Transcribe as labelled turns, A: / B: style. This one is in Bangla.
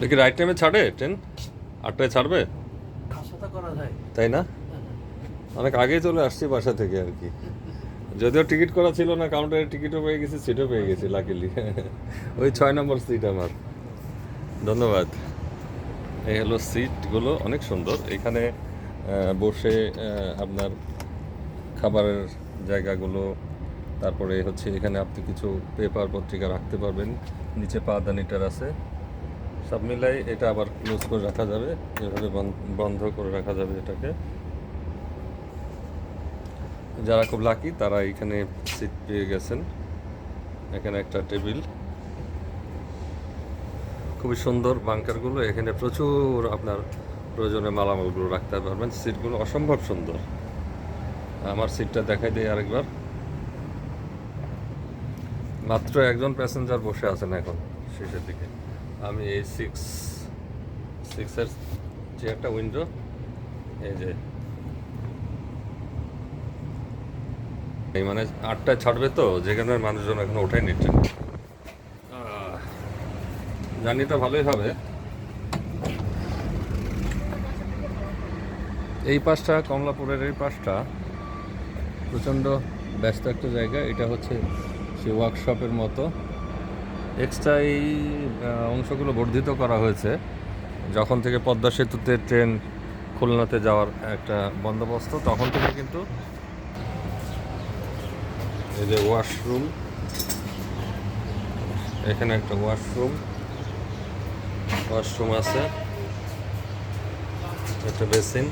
A: দেখি রাইট টাইমে ছাড়ে ট্রেন আটটায় ছাড়বে? তাই না? অনেক আগেই চলে আসছি বাসা থেকে আর কি। যদিও টিকিট করা ছিল না কাউন্টারে টিকিটও পেয়ে গেছি সিটও পেয়ে গেছি লাকিলি ওই ছয় নম্বর সিট আমার। ধন্যবাদ। এই হলো সিটগুলো অনেক সুন্দর। এখানে বসে আপনার খাবারের জায়গাগুলো তারপরে হচ্ছে এখানে আপনি কিছু পেপার পত্রিকা রাখতে পারবেন। নিচে পাদানিটার আছে। সব মিলাই এটা আবার ক্লোজ করে রাখা যাবে। এভাবে বন- বন্ধ করে রাখা যাবে এটাকে। যারা খুব লাকি তারা এখানে সিট পেয়ে গেছেন। এখানে একটা টেবিল খুবই সুন্দর বাংকারগুলো এখানে প্রচুর আপনার প্রয়োজনে মালামালগুলো রাখতে পারবেন সিটগুলো অসম্ভব সুন্দর। আমার সিটটা দেখাই দিই আরেকবার। মাত্র একজন প্যাসেঞ্জার বসে আছেন এখন শেষের দিকে। আমি এই সিক্স সিক্সের যে একটা উইন্ডো এই যে। এই মানে আটটায় ছাড়বে তো, যেখানে মানুষজন এখন ওঠাই নিচ্ছেন জার্নিটা ভালোই হবে। এই পাশটা, কমলাপুরের এই পাশটা, প্রচণ্ড ব্যস্ত একটা জায়গা। এটা হচ্ছে সে ওয়ার্কশপের মতো। এক্সট্রা এই অংশগুলো বর্ধিত করা হয়েছে। যখন থেকে পদ্মা সেতুতে ট্রেন খুলনাতে যাওয়ার একটা বন্দোবস্ত, তখন থেকে কিন্তু এই যে ওয়াশরুম এখানে একটা ওয়াশরুম ওয়াশরুম আছে, একটা বেসিন